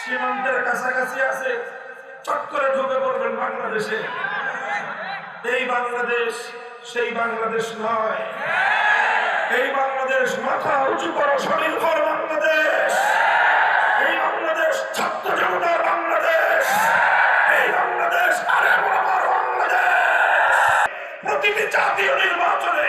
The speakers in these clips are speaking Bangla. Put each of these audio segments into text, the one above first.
সীমান্তের কাছাকাছি আছে, চট করে ঢুকে পড়বেন বাংলাদেশে। এই বাংলাদেশ, সেই বাংলাদেশ নয়। এই বাংলাদেশ মাথা উঁচু করো স্বনির্ভর বাংলাদেশ। এই বাংলাদেশ ছাত্র জনতার বাংলাদেশ। এই বাংলাদেশ আরে বাংলাদেশ। প্রতিটি জাতীয় নির্বাচনে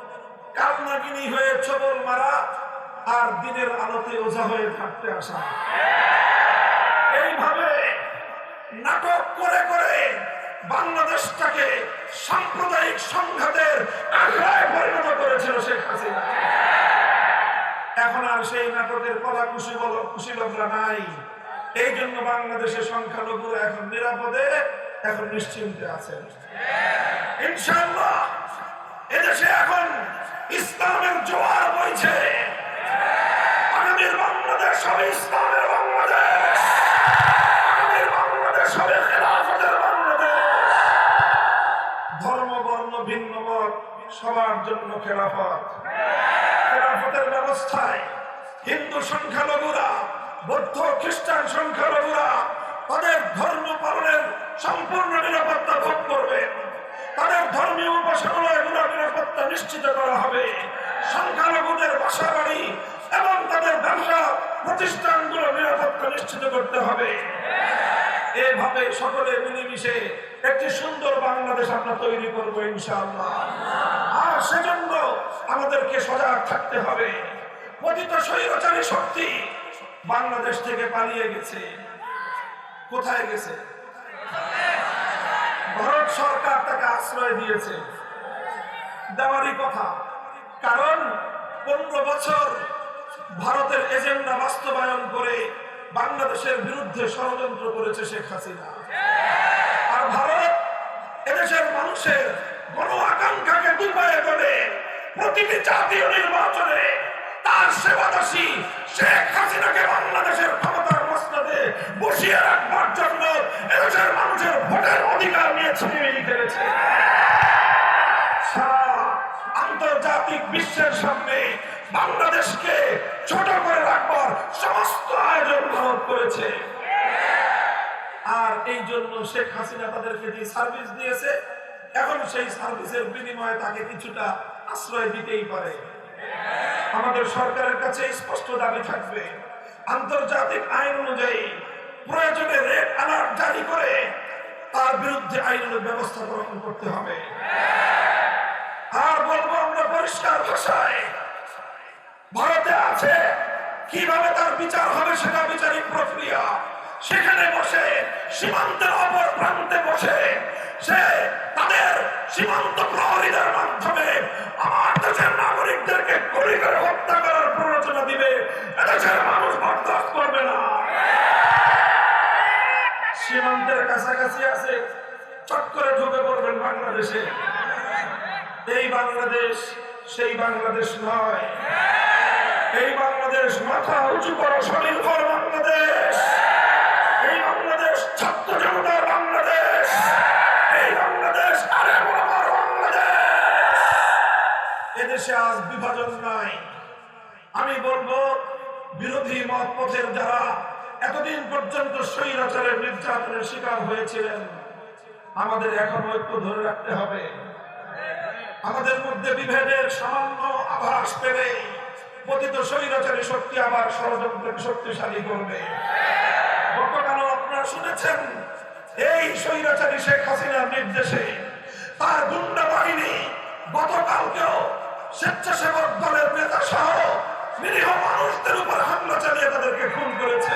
কালনাগিনী হয়ে ছবল মারা, আর দিনের আলোতে ওঝা হয়ে থাকতে আসা। এইভাবে নাটক করে করে বাংলাদেশটাকে সাম্প্রদায়িক সংঘাতের আখড়ায় পরিণত করেছিল শেখ হাসিনা। এখন আর সেই নাটকের কলা খুশি বল কুশীলভরা নাই। এই জন্য বাংলাদেশের সংখ্যালঘুরা এখন নিরাপদে, এখন নিশ্চিন্তে আছে। ইনশাল্লাহ এদেশে এখন ইসলামের জোয়ার বইছে। বাংলাদেশ হবে ইসলামের বাংলাদেশ। বাংলাদেশ হবে খেলাফতের বাংলাদেশ। ধর্ম, বর্ণ, ভিন্ন মত সবার জন্য খেলাফত। খেলাফতের ব্যবস্থায় হিন্দু সংখ্যালঘুরা, বৌদ্ধ, খ্রিস্টান সংখ্যালঘুরা, তাদের ধর্ম পালনের সম্পূর্ণ নিরাপত্তা ভোগ করবে। তাদের ধর্মীয় উপাসনালয়গুলোর নিরাপত্তা নিশ্চিত করা হবে। সংখ্যালঘুদের বাসা বাড়ি এবং তাদের ব্যবসা প্রতিষ্ঠানগুলো নিরাপত্তা নিশ্চিত করতে হবে। এভাবে সকলে মিলেমিশে একটি সুন্দর বাংলাদেশ আমরা তৈরি করব ইনশাআল্লাহ। আর সেজন্য আমাদেরকে সজাগ থাকতে হবে। পতিত স্বৈরাচারী শক্তি বাংলাদেশ থেকে পালিয়ে গেছে। কোথায় গেছে? ভারত সরকার তাকে আশ্রয় দিয়েছে। দেওয়ারই কথা। কারণ পনেরো বছর ভারতের এজেন্ডা বাস্তবায়ন করে বাংলাদেশের বিরুদ্ধে ষড়যন্ত্র করেছে শেখ হাসিনা। আর ভারত এদেশের মানুষের গণ আকাঙ্ক্ষাকে দুপায়ে করে প্রতিটি জাতীয় নির্বাচনে তার সেবাদাসী শেখ হাসিনাকে বাংলাদেশের ক্ষমতার মসনদে বসিয়ে রাখবার বিশ্বের সামনে বাংলাদেশকে ছোট করে রাখবার সমস্ত আয়োজন ভারত করেছে। আর এই জন্য শেখ হাসিনা তাদেরকে যে সার্ভিস দিয়েছে, এখন সেই সার্ভিসের বিনিময়ে তাকে কিছুটা আশ্রয় দিতেই পারে। আমাদের সরকারের কাছে স্পষ্ট দাবি থাকবে, আন্তর্জাতিক আইন অনুযায়ী প্রয়োজনে রেড অ্যালার্ট জারি করে তার বিরুদ্ধে আইনের ব্যবস্থা গ্রহণ করতে হবে। আর বলব আমরা পরিষ্কার ভাষায়। ভারতে আছে, কীভাবে তার বিচার হবে সেটা বিচারিক প্রক্রিয়া। সেখানে বসে, সীমান্তের অপর প্রান্তে বসে, সে তাদের সীমান্ত প্রহরীদের মাধ্যমে আমার দেশের নাগরিকদেরকে গুলি করে হত্যা করার প্ররোচনা দিবে। এদেশের মানুষ বরদাস্ত করবে না। সীমান্তের কাছাকাছি আছে, চট করে ঢুকে পড়বেন বাংলাদেশে। এই বাংলাদেশ, সেই বাংলাদেশ নয়। এই বাংলাদেশ মাথা উঁচু করো স্বনির্ভর বাংলাদেশ। এই বাংলাদেশ ছাত্র জনতার বাংলাদেশ। এই বাংলাদেশ বাংলাদেশ। এদেশে আজ বিভাজন নাই। আমি বলব, বিরোধী মত পথের যারা এতদিন পর্যন্ত স্বৈরাচারের নির্যাতনের শিকার হয়েছিলেন, আমাদের এখন ঐক্য ধরে রাখতে হবে। আমাদের মধ্যে বিভেদের সামান্য আভাস পেলে পতিত স্বৈরাচারী শক্তি আবার ষড়যন্ত্রকে শক্তিশালী করবে। গতকাল আপনারা শুনেছেন, এই স্বৈরাচারী শেখ হাসিনার নির্দেশে তার গুন্ডা বাহিনী গতকালকেও স্বেচ্ছাসেবক দলের নেতা সহ নিরীহ মানুষদের উপর হামলা চালিয়ে তাদেরকে খুন করেছে।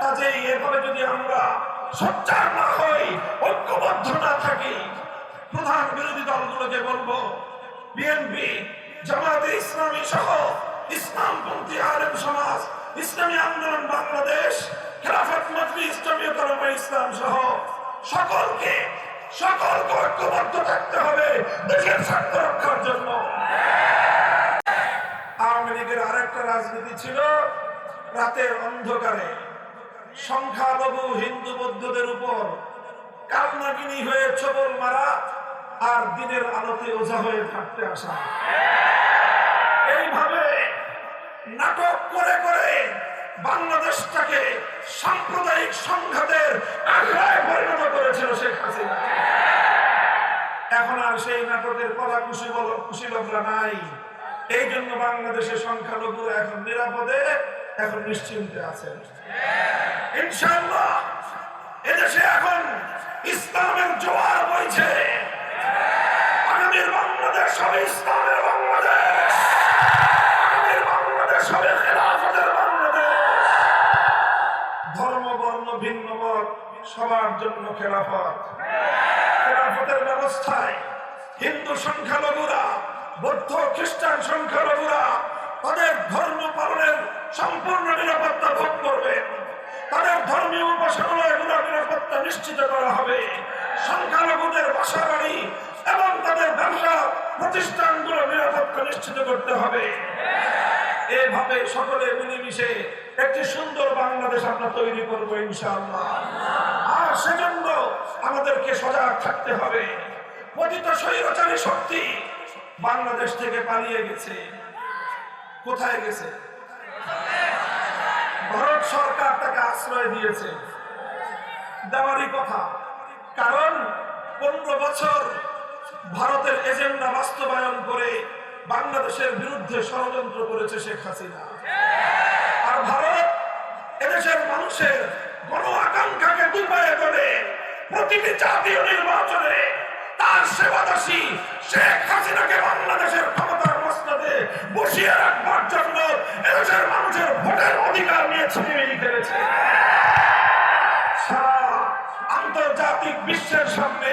কাজেই এভাবে যদি আমরা সোচ্চার না হই, ঐক্যবদ্ধ না থাকি প্রধান বিরোধী দলগুলোকে বলব, বিএনপি জামাতে ইসলামী সহ ইসলামপন্থী আলেম সমাজ, ইসলামী আন্দোলন বাংলাদেশ, খেলাফত মজলিস ইসলামী ইসলাম সহ সকলকে সকলকে ঐক্যবদ্ধ থাকতে হবে দেশের স্বার্থ রক্ষার জন্য। আওয়ামী লীগের আরেকটা রাজনীতি ছিল রাতের অন্ধকারে। সংখ্যালঘু হিন্দু বৌদ্ধদের উপর কালনাগিনী হয়ে ছবল মারা আর দিনের আলোতে ওঝা হয়ে থাকতে আসা। এইভাবে নাটক করে করে বাংলাদেশটাকে সাম্প্রদায়িক সংঘাতের আখড়ায় পরিণত করেছিল শেখ হাসিনা। এখন আর সেই নাটকের কলা বল কুশীলভরা নাই। এই জন্য বাংলাদেশের সংখ্যালঘু এখন নিরাপদে, এখন নিশ্চিন্তে আছেন ইনশাল্লাহ এদেশে এখন ইসলামের জোয়ার বইছে। ধর্ম, বর্ণ, ভিন্ন মত সবার জন্য খেলাফত। খেলাফতের ব্যবস্থায় হিন্দু সংখ্যালঘুরা, বৌদ্ধ, খ্রিস্টান সংখ্যালঘুরা তাদের ধর্ম পালনের সম্পূর্ণ নিরাপত্তা ভোগ করবেন তাদের ধর্মীয় উপাসনালয়গুলোর নিরাপত্তা নিশ্চিত করা হবে। সংখ্যালঘুদের বাসা বাড়ি এবং তাদের ব্যবসা প্রতিষ্ঠানগুলো নিরাপত্তা নিশ্চিত করতে হবে। এভাবে সকলে মিলেমিশে একটি সুন্দর বাংলাদেশ আমরা তৈরি করব ইনশাআল্লাহ। আর সেজন্য আমাদেরকে সজাগ থাকতে হবে। পতিত স্বৈরাচারী শক্তি বাংলাদেশ থেকে পালিয়ে গেছে। কোথায় গেছে? ভারত সরকার তাকে আশ্রয় দিয়েছে। দেওয়ারই কথা। কারণ পনেরো বছর ভারতের এজেন্ডা বাস্তবায়ন করে বাংলাদেশের বিরুদ্ধে ষড়যন্ত্র করেছে শেখ হাসিনা। আর ভারত এদেশের মানুষের গণ আকাঙ্ক্ষাকে দুপায়ে করে প্রতিটি জাতীয় নির্বাচনে তার সেবাদাসী শেখ হাসিনাকে বাংলাদেশের ক্ষমতার মসনদে বসিয়ে রাখবার জন্য এদেশের মানুষের ভোটের অধিকার নিয়ে ছিনিয়ে ফেলেছে আন্তর্জাতিক বিশ্বের সামনে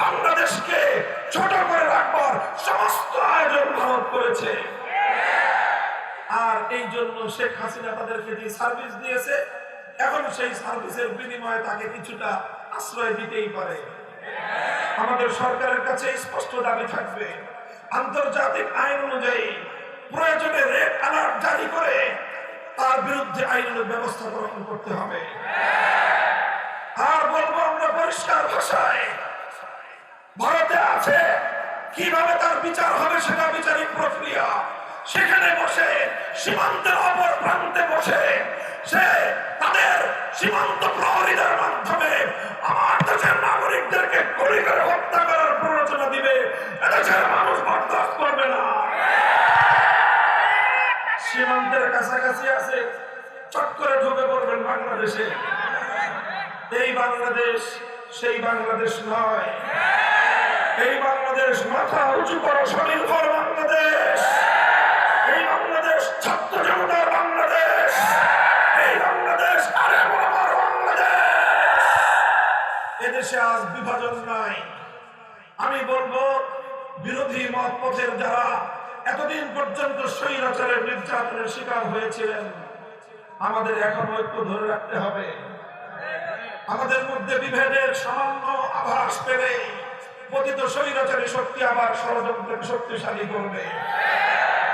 বাংলাদেশকে ছোট করে রাখবার সমস্ত আয়োজন ভারত করেছে। আর এই জন্য শেখ হাসিনা তাদেরকে যে সার্ভিস দিয়েছে, এখন সেই সার্ভিসের বিনিময়ে তাকে কিছুটা আশ্রয় দিতেই পারে। আমাদের সরকারের কাছে স্পষ্ট দাবি থাকবে, আন্তর্জাতিক আইন অনুযায়ী প্রয়োজনে রেড অ্যালার্ট জারি করে তার বিরুদ্ধে আইনের ব্যবস্থা গ্রহণ করতে হবে। আর বলব আমরা পরিষ্কার ভাষায় আছে। কীভাবে তার বিচার হবে সেটা বিচারিক প্রক্রিয়া। সেখানে বসে, সীমান্তের অপর প্রান্তে বসে, সে তাদের সীমান্ত প্রহরীদের মাধ্যমে আমার দেশের নাগরিকদেরকে গুলি করে হত্যা করার প্ররোচনা দিবে। এদেশের মানুষ বরদাস্ত করবে না। সীমান্তের কাছাকাছি আছে, চট করে ঢুকে পড়বেন বাংলাদেশে। এই বাংলাদেশ সেই বাংলাদেশ নয়। এই বাংলাদেশ মাথা উঁচু করো স্বনির্ভর বাংলাদেশ। এই বাংলাদেশ ছাত্র জনতার বাংলাদেশ। এই বাংলাদেশ আরে বাংলাদেশ। এদেশে আজ বিভাজন নাই। আমি বলব, বিরোধী মত পথের যারা এতদিন পর্যন্ত স্বৈরাচারের নির্যাতনের শিকার হয়েছিলেন, আমাদের এখন ঐক্য ধরে রাখতে হবে। আমাদের মধ্যে বিভেদের সামান্য আভাস পেলে পতিত স্বৈরাচারী শক্তি আবার ষড়যন্ত্রকে শক্তিশালী করবে।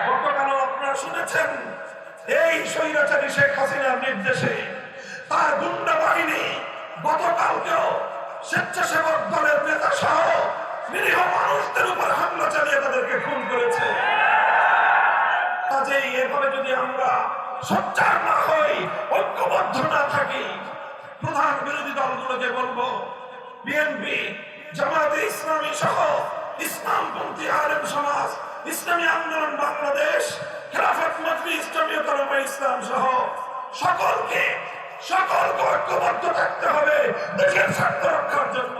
গতকাল আপনারা শুনেছেন? এই স্বৈরাচারী শেখ হাসিনার নির্দেশে তার গুন্ডা বাহিনী গতকালকেও স্বেচ্ছাসেবক দলের নেতা সহ নিরীহ মানুষদের উপর হামলা চালিয়ে তাদেরকে খুন করেছে। কাজেই এভাবে যদি আমরা সচ্চার না হই, ঐক্যবদ্ধ না থাকি, প্রধান বিরোধী দলগুলোকে বলব, বিএনপি জামাতে ইসলামী সহ ইসলামপন্থী আলেম সমাজ, ইসলামী আন্দোলন বাংলাদেশ, খেলাফত মজলিস ইসলামীয় উলামা ইসলাম সহ সকলকে সকলকে ঐক্যবদ্ধ থাকতে হবে, দেশের স্বার্থ রক্ষার জন্য।